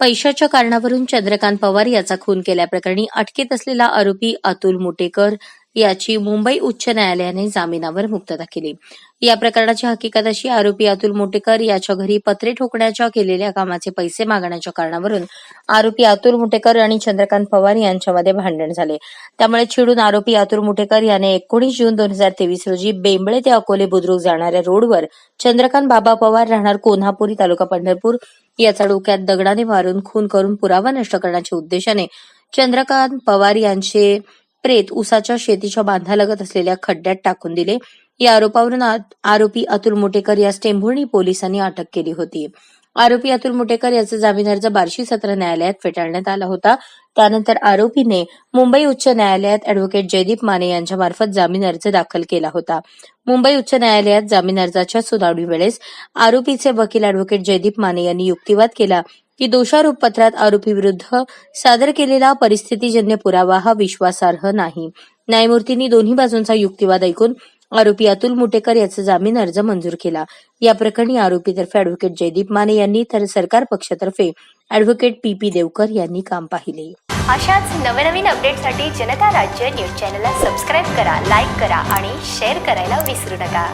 पैशाच्या कारणावरून चंद्रकांत पवार याचा खून केल्याप्रकरणी अटकेत असलेला आरोपी अतुल मुटेकर याची मुंबई उच्च न्यायालयाने जामिनावर मुक्तता केली. या प्रकरणाची हकीकत अशी आरोपी अतुल मुटेकर याच्या घरी पत्रे ठोकण्याच्या केलेल्या कामाचे पैसे मागण्याच्या कारणावरून आरोपी अतुल मुटेकर आणि चंद्रकांत पवार यांच्यामध्ये भांडण झाले. त्यामुळे चिडून आरोपी अतुल मुटेकर याने एकोणीस जून दोन हजार तेवीस रोजी बेंबळे ते अकोले बुद्रुक जाणाऱ्या रोडवर चंद्रकांत बाबा पवार राहणार कोल्हापुरी तालुका पंढरपूर याचा डोक्यात दगडाने मारून खून करून पुरावा नष्ट करण्याच्या उद्देशाने चंद्रकांत पवार यांचे प्रेत उसाच्या शेतीच्या बांधालगत असलेल्या खड्ड्यात टाकून दिले. या आरोपावरून आरोपी अतुल मुटेकर यास टेंभुर्णी पोलिसांनी अटक केली होती. आरोपी अतुल मुटेकर याचा जामीन अर्ज बार्शी सत्र न्यायालयात फेटाळण्यात आला होता. त्यानंतर आरोपीने मुंबई उच्च न्यायालयात अॅडव्होकेट जयदीप माने यांच्या मार्फत जामीन अर्ज दाखल केला होता. मुंबई उच्च न्यायालयात जामीन अर्जाच्या सुनावणी वेळेस आरोपीचे वकील अॅडव्होकेट जयदीप माने यांनी युक्तिवाद केला. की दोषारोप पत्रात आरोपी विरुद्ध सादर केलेला परिस्थितीजन्य पुरावा हा विश्वासार्ह नाही. न्यायमूर्तींनी दोन्ही बाजूंचा युक्तिवाद ऐकून आरोपी अतुल मुटेकर याचा जामीन अर्ज मंजूर केला. या प्रकरणी आरोपीतर्फे अॅडव्होकेट जयदीप माने यांनी तर सरकार पक्षातर्फे अॅडव्होकेट पी पी देवकर यांनी काम पाहिले. अशाच नवनवीन अपडेटसाठी जनता राज्य न्यूज चॅनलला सबस्क्राईब करा लाईक करा आणि शेअर करायला विसरू नका.